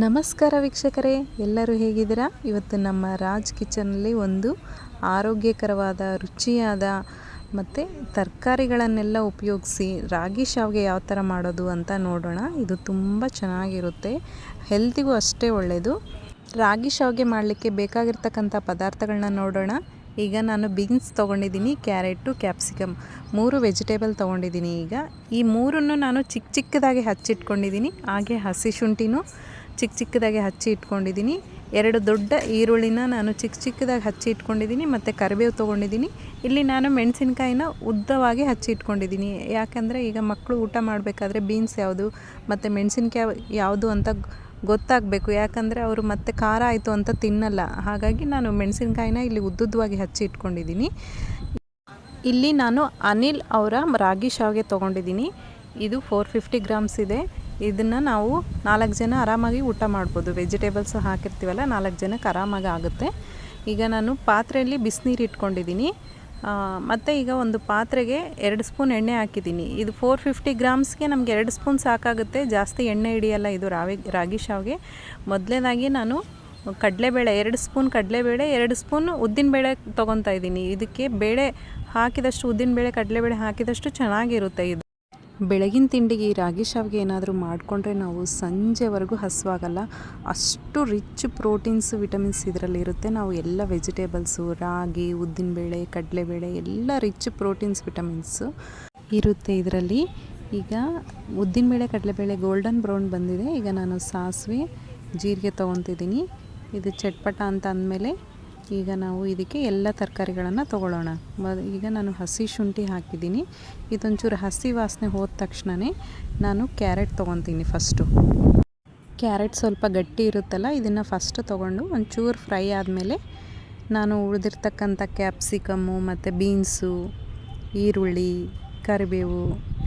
ನಮಸ್ಕಾರ ವೀಕ್ಷಕರೇ, ಎಲ್ಲರೂ ಹೇಗಿದ್ದೀರಾ? ಇವತ್ತು ನಮ್ಮ ರಾಜ್ ಕಿಚನಲ್ಲಿ ಒಂದು ಆರೋಗ್ಯಕರವಾದ, ರುಚಿಯಾದ ಮತ್ತು ತರಕಾರಿಗಳನ್ನೆಲ್ಲ ಉಪಯೋಗಿಸಿ ರಾಗಿ ಶಾವಿಗೆ ಯಾವ ಥರ ಮಾಡೋದು ಅಂತ ನೋಡೋಣ. ಇದು ತುಂಬ ಚೆನ್ನಾಗಿರುತ್ತೆ, ಹೆಲ್ತಿಗೂ ಅಷ್ಟೇ ಒಳ್ಳೆಯದು ರಾಗಿ ಶಾವಿಗೆ ಮಾಡಲಿಕ್ಕೆ ಬೇಕಾಗಿರ್ತಕ್ಕಂಥ ಪದಾರ್ಥಗಳನ್ನ ನೋಡೋಣ. ಈಗ ನಾನು ಬೀನ್ಸ್ ತೊಗೊಂಡಿದ್ದೀನಿ, ಕ್ಯಾರೆಟು, ಕ್ಯಾಪ್ಸಿಕಮ್, ಮೂರು ವೆಜಿಟೇಬಲ್ ತೊಗೊಂಡಿದ್ದೀನಿ ಈಗ. ಈ ಮೂರನ್ನು ನಾನು ಚಿಕ್ಕ ಚಿಕ್ಕದಾಗಿ ಹಚ್ಚಿಟ್ಕೊಂಡಿದ್ದೀನಿ, ಹಾಗೆ ಹಸಿ ಶುಂಠಿನೂ ಚಿಕ್ಕ ಚಿಕ್ಕದಾಗಿ ಹಚ್ಚಿ ಇಟ್ಕೊಂಡಿದ್ದೀನಿ. ಎರಡು ದೊಡ್ಡ ಈರುಳ್ಳಿನ ನಾನು ಚಿಕ್ಕ ಚಿಕ್ಕದಾಗಿ ಹಚ್ಚಿ ಇಟ್ಕೊಂಡಿದ್ದೀನಿ ಮತ್ತು ಕರಿಬೇವು ತೊಗೊಂಡಿದ್ದೀನಿ. ಇಲ್ಲಿ ನಾನು ಮೆಣಸಿನ್ಕಾಯಿನ ಉದ್ದವಾಗಿ ಹಚ್ಚಿ ಇಟ್ಕೊಂಡಿದ್ದೀನಿ. ಯಾಕಂದರೆ ಈಗ ಮಕ್ಕಳು ಊಟ ಮಾಡಬೇಕಾದ್ರೆ ಬೀನ್ಸ್ ಯಾವುದು ಮತ್ತು ಮೆಣಸಿನ್ಕಾಯಿ ಯಾವುದು ಅಂತ ಗೊತ್ತಾಗಬೇಕು. ಯಾಕಂದರೆ ಅವರು ಮತ್ತೆ ಖಾರ ಆಯಿತು ಅಂತ ತಿನ್ನಲ್ಲ. ಹಾಗಾಗಿ ನಾನು ಮೆಣಸಿನ್ಕಾಯಿನ ಇಲ್ಲಿ ಉದ್ದುದ್ದವಾಗಿ ಹಚ್ಚಿ ಇಟ್ಕೊಂಡಿದ್ದೀನಿ. ಇಲ್ಲಿ ನಾನು ಅನಿಲ್ ಅವರ ರಾಗಿ ಶಾವಿಗೆ ತೊಗೊಂಡಿದ್ದೀನಿ. ಇದು ಫೋರ್ ಫಿಫ್ಟಿ ಗ್ರಾಮ್ಸ್ ಇದೆ. ಇದನ್ನು ನಾವು ನಾಲ್ಕು ಜನ ಆರಾಮಾಗಿ ಊಟ ಮಾಡ್ಬೋದು. ವೆಜಿಟೇಬಲ್ಸ್ ಹಾಕಿರ್ತೀವಲ್ಲ, ನಾಲ್ಕು ಜನಕ್ಕೆ ಆರಾಮಾಗಿ ಆಗುತ್ತೆ. ಈಗ ನಾನು ಪಾತ್ರೆಯಲ್ಲಿ ಬಿಸಿನೀರು ಇಟ್ಕೊಂಡಿದ್ದೀನಿ. ಮತ್ತು ಈಗ ಒಂದು ಪಾತ್ರೆಗೆ ಎರಡು ಸ್ಪೂನ್ ಎಣ್ಣೆ ಹಾಕಿದ್ದೀನಿ. ಇದು ಫೋರ್ ಫಿಫ್ಟಿ ಗ್ರಾಮ್ಸ್ಗೆ ನಮಗೆ ಎರಡು ಸ್ಪೂನ್ ಸಾಕಾಗುತ್ತೆ. ಜಾಸ್ತಿ ಎಣ್ಣೆ ಹಿಡಿಯಲ್ಲ, ಇದು ರಾವಿ, ರಾಗಿ ಶಾವಿಗೆ. ಮೊದಲನೇದಾಗಿ ನಾನು ಕಡಲೆಬೇಳೆ, ಎರಡು ಸ್ಪೂನ್ ಕಡಲೆಬೇಳೆ, ಎರಡು ಸ್ಪೂನ್ ಉದ್ದಿನಬೇಳೆ ತೊಗೊತಾ ಇದ್ದೀನಿ. ಇದಕ್ಕೆ ಬೇಳೆ ಹಾಕಿದಷ್ಟು ಉದ್ದಿನಬೇಳೆ, ಕಡಲೆಬೇಳೆ ಹಾಕಿದಷ್ಟು ಚೆನ್ನಾಗಿರುತ್ತೆ ಇದು. ಬೆಳಗಿನ ತಿಂಡಿಗೆ ರಾಗಿ ಶಾವಿಗೆ ಏನಾದರೂ ಮಾಡಿಕೊಂಡ್ರೆ ನಾವು ಸಂಜೆವರೆಗೂ ಹಸುವಾಗಲ್ಲ. ಅಷ್ಟು ರಿಚ್ ಪ್ರೋಟೀನ್ಸ್ ವಿಟಮಿನ್ಸ್ ಇದರಲ್ಲಿ ಇರುತ್ತೆ. ನಾವು ಎಲ್ಲ ವೆಜಿಟೇಬಲ್ಸು ರಾಗಿ, ಉದ್ದಿನಬೇಳೆ, ಕಡಲೆಬೇಳೆ, ಎಲ್ಲ ರಿಚ್ ಪ್ರೋಟೀನ್ಸ್ ವಿಟಮಿನ್ಸು ಇರುತ್ತೆ ಇದರಲ್ಲಿ. ಈಗ ಉದ್ದಿನಬೇಳೆ, ಕಡಲೆಬೇಳೆ ಗೋಲ್ಡನ್ ಬ್ರೌನ್ ಬಂದಿದೆ. ಈಗ ನಾನು ಸಾಸಿವೆ, ಜೀರಿಗೆ ತೊಗೊತಿದ್ದೀನಿ. ಇದು ಚಟ್ಪಟ ಅಂತ ಅಂದಮೇಲೆ ಈಗ ನಾವು ಇದಕ್ಕೆ ಎಲ್ಲ ತರಕಾರಿಗಳನ್ನು ತೊಗೊಳ್ಳೋಣ. ಈಗ ನಾನು ಹಸಿ ಶುಂಠಿ ಹಾಕಿದ್ದೀನಿ. ಇದೊಂಚೂರು ಹಸಿ ವಾಸನೆ ಹೋದ ತಕ್ಷಣವೇ ನಾನು ಕ್ಯಾರೆಟ್ ತೊಗೊತೀನಿ ಫಸ್ಟು. ಕ್ಯಾರೆಟ್ ಸ್ವಲ್ಪ ಗಟ್ಟಿ ಇರುತ್ತಲ್ಲ, ಇದನ್ನು ಫಸ್ಟ್ ತೊಗೊಂಡು ಒಂಚೂರು ಫ್ರೈ ಆದಮೇಲೆ ನಾನು ಉಳಿದಿರ್ತಕ್ಕಂಥ ಕ್ಯಾಪ್ಸಿಕಮ್ಮು ಮತ್ತು ಬೀನ್ಸು, ಈರುಳ್ಳಿ, ಕರಿಬೇವು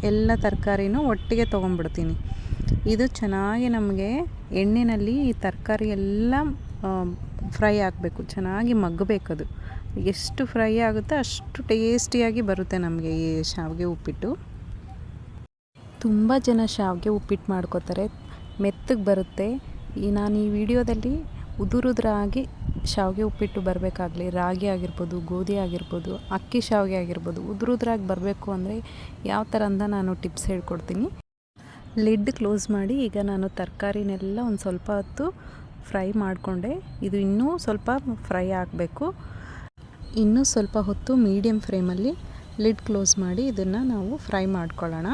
ಎಲ್ಲ ತರಕಾರಿನೂ ಒಟ್ಟಿಗೆ ತೊಗೊಂಡ್ಬಿಡ್ತೀನಿ. ಇದು ಚೆನ್ನಾಗಿ ನಮಗೆ ಎಣ್ಣೆಯಲ್ಲಿ ಈ ತರಕಾರಿ ಎಲ್ಲ ಫ್ರೈ ಆಗಬೇಕು ಚೆನ್ನಾಗಿ ಮಗ್ಗಬೇಕದು. ಎಷ್ಟು ಫ್ರೈ ಆಗುತ್ತೋ ಅಷ್ಟು ಟೇಸ್ಟಿಯಾಗಿ ಬರುತ್ತೆ ನಮಗೆ ಈ ಶಾವಿಗೆ ಉಪ್ಪಿಟ್ಟು. ತುಂಬ ಜನ ಶಾವಿಗೆ ಉಪ್ಪಿಟ್ಟು ಮಾಡ್ಕೋತಾರೆ, ಮೆತ್ತಗೆ ಬರುತ್ತೆ. ಈ ನಾನು ಈ ವಿಡಿಯೋದಲ್ಲಿ ಉದುರುದ್ರಾಗಿ ಶಾವಿಗೆ ಉಪ್ಪಿಟ್ಟು ಬರಬೇಕಾಗಲಿ, ರಾಗಿ ಆಗಿರ್ಬೋದು, ಗೋಧಿ ಆಗಿರ್ಬೋದು, ಅಕ್ಕಿ ಶಾವಿಗೆ ಆಗಿರ್ಬೋದು, ಉದುರುದ್ರಾಗಿ ಬರಬೇಕು ಅಂದರೆ ಯಾವ ಥರ ಅಂತ ನಾನು ಟಿಪ್ಸ್ ಹೇಳ್ಕೊಡ್ತೀನಿ. ಲಿಡ್ ಕ್ಲೋಸ್ ಮಾಡಿ ಈಗ ನಾನು ತರಕಾರಿನೆಲ್ಲ ಒಂದು ಸ್ವಲ್ಪ ಹೊತ್ತು ಫ್ರೈ ಮಾಡಿಕೊಂಡೆ. ಇದು ಇನ್ನೂ ಸ್ವಲ್ಪ ಫ್ರೈ ಆಗಬೇಕು. ಇನ್ನೂ ಸ್ವಲ್ಪ ಹೊತ್ತು ಮೀಡಿಯಮ್ ಫ್ಲೇಮಲ್ಲಿ ಲಿಡ್ ಕ್ಲೋಸ್ ಮಾಡಿ ಇದನ್ನು ನಾವು ಫ್ರೈ ಮಾಡ್ಕೊಳ್ಳೋಣ.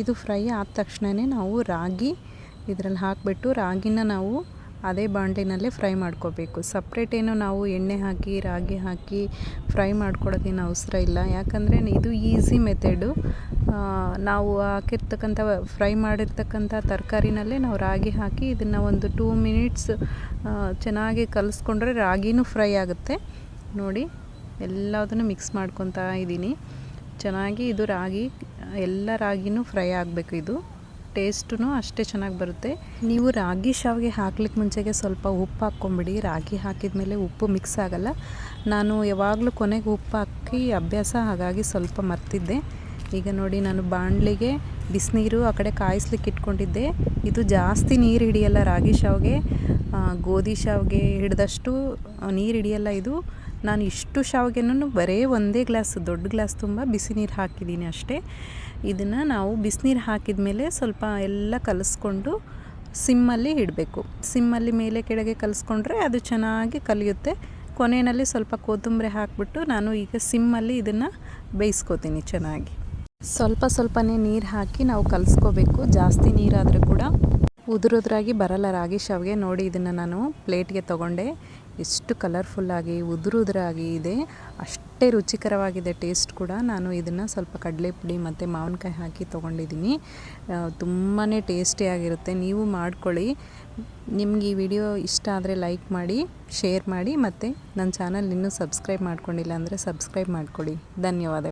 ಇದು ಫ್ರೈ ಆದ ತಕ್ಷಣವೇ ನಾವು ರಾಗಿ ಇದರಲ್ಲಿ ಹಾಕಿಬಿಟ್ಟು ರಾಗಿನ ನಾವು ಅದೇ ಬಾಂಡ್ಲಿನಲ್ಲೇ ಫ್ರೈ ಮಾಡ್ಕೋಬೇಕು. ಸಪ್ರೇಟ್ ಏನು ನಾವು ಎಣ್ಣೆ ಹಾಕಿ, ರಾಗಿ ಹಾಕಿ ಫ್ರೈ ಮಾಡ್ಕೊಳ್ಳೋದೇನು ಅವಸರ ಇಲ್ಲ. ಯಾಕಂದರೆ ಇದು ಈಸಿ ಮೆಥಡು. ನಾವು ಹಾಕಿರ್ತಕ್ಕಂಥ ಫ್ರೈ ಮಾಡಿರ್ತಕ್ಕಂಥ ತರಕಾರಿನಲ್ಲೇ ನಾವು ರಾಗಿ ಹಾಕಿ ಇದನ್ನು ಒಂದು ಟೂ ಮಿನಿಟ್ಸ್ ಚೆನ್ನಾಗಿ ಕಲಿಸ್ಕೊಂಡ್ರೆ ರಾಗಿನೂ ಫ್ರೈ ಆಗುತ್ತೆ. ನೋಡಿ, ಎಲ್ಲದನ್ನು ಮಿಕ್ಸ್ ಮಾಡ್ಕೊತಾ ಇದ್ದೀನಿ. ಚೆನ್ನಾಗಿ ಇದು ರಾಗಿ, ಎಲ್ಲ ರಾಗಿನೂ ಫ್ರೈ ಆಗಬೇಕು ಇದು. ಟೇಸ್ಟೂ ಅಷ್ಟೇ ಚೆನ್ನಾಗಿ ಬರುತ್ತೆ. ನೀವು ರಾಗಿ ಶಾವಿಗೆ ಹಾಕ್ಲಿಕ್ಕೆ ಮುಂಚೆಗೆ ಸ್ವಲ್ಪ ಉಪ್ಪು ಹಾಕ್ಕೊಂಬಿಡಿ. ರಾಗಿ ಹಾಕಿದ ಮೇಲೆ ಉಪ್ಪು ಮಿಕ್ಸ್ ಆಗಲ್ಲ. ನಾನು ಯಾವಾಗಲೂ ಕೊನೆಗೆ ಉಪ್ಪು ಹಾಕಿ ಅಭ್ಯಾಸ, ಹಾಗಾಗಿ ಸ್ವಲ್ಪ ಮರ್ತಿದ್ದೆ. ಈಗ ನೋಡಿ, ನಾನು ಬಾಣಲಿಗೆ ಬಿಸಿನೀರು ಆ ಕಡೆ ಕಾಯಿಸ್ಲಿಕ್ಕೆ ಇಟ್ಕೊಂಡಿದ್ದೆ. ಇದು ಜಾಸ್ತಿ ನೀರು ಹಿಡಿಯಲ್ಲ ರಾಗಿ ಶಾವಿಗೆ. ಗೋಧಿ ಶಾವಿಗೆ ಹಿಡಿದಷ್ಟು ನೀರು ಹಿಡಿಯಲ್ಲ ಇದು. ನಾನು ಇಷ್ಟು ಶಾವಿಗೆನೂ ಬರೀ ಒಂದೇ ಗ್ಲಾಸ್, ದೊಡ್ಡ ಗ್ಲಾಸ್ ತುಂಬ ಬಿಸಿ ನೀರು ಹಾಕಿದ್ದೀನಿ ಅಷ್ಟೇ. ಇದನ್ನು ನಾವು ಬಿಸಿನೀರು ಹಾಕಿದ ಮೇಲೆ ಸ್ವಲ್ಪ ಎಲ್ಲ ಕಲಿಸ್ಕೊಂಡು ಸಿಮ್ಮಲ್ಲಿ ಇಡಬೇಕು. ಸಿಮ್ಮಲ್ಲಿ ಮೇಲೆ ಕೆಳಗೆ ಕಲಿಸ್ಕೊಂಡ್ರೆ ಅದು ಚೆನ್ನಾಗಿ ಕಲಿಯುತ್ತೆ. ಕೊನೆಯಲ್ಲಿ ಸ್ವಲ್ಪ ಕೊತ್ತಂಬರಿ ಹಾಕಿಬಿಟ್ಟು ನಾನು ಈಗ ಸಿಮ್ಮಲ್ಲಿ ಇದನ್ನು ಬೇಯಿಸ್ಕೋತೀನಿ ಚೆನ್ನಾಗಿ. ಸ್ವಲ್ಪ ಸ್ವಲ್ಪನೇ ನೀರು ಹಾಕಿ ನಾವು ಕಲಿಸ್ಕೋಬೇಕು. ಜಾಸ್ತಿ ನೀರಾದರೂ ಕೂಡ ಉದುರುದ್ರಾಗಿ ಬರಲ್ಲ ರಾಗಿ ಶಾವಿಗೆ. ನೋಡಿ ಇದನ್ನು ನಾನು ಪ್ಲೇಟ್ಗೆ ತೊಗೊಂಡೆ. ಎಷ್ಟು ಕಲರ್ಫುಲ್ಲಾಗಿ, ಉದುರುದ್ರಾಗಿ ಇದೆ. ಅಷ್ಟೇ ರುಚಿಕರವಾಗಿದೆ ಟೇಸ್ಟ್ ಕೂಡ. ನಾನು ಇದನ್ನು ಸ್ವಲ್ಪ ಕಡಲೆ ಪುಡಿ ಮತ್ತು ಮಾವಿನಕಾಯಿ ಹಾಕಿ ತೊಗೊಂಡಿದ್ದೀನಿ. ತುಂಬಾ ಟೇಸ್ಟಿಯಾಗಿರುತ್ತೆ ನೀವು ಮಾಡ್ಕೊಳ್ಳಿ. ನಿಮ್ಗೆ ಈ ವಿಡಿಯೋ ಇಷ್ಟ ಆದರೆ ಲೈಕ್ ಮಾಡಿ, ಶೇರ್ ಮಾಡಿ, ಮತ್ತು ನನ್ನ ಚಾನಲ್ ಇನ್ನೂ ಸಬ್ಸ್ಕ್ರೈಬ್ ಮಾಡ್ಕೊಂಡಿಲ್ಲ ಅಂದರೆ ಸಬ್ಸ್ಕ್ರೈಬ್ ಮಾಡ್ಕೊಳ್ಳಿ ಧನ್ಯವಾದ.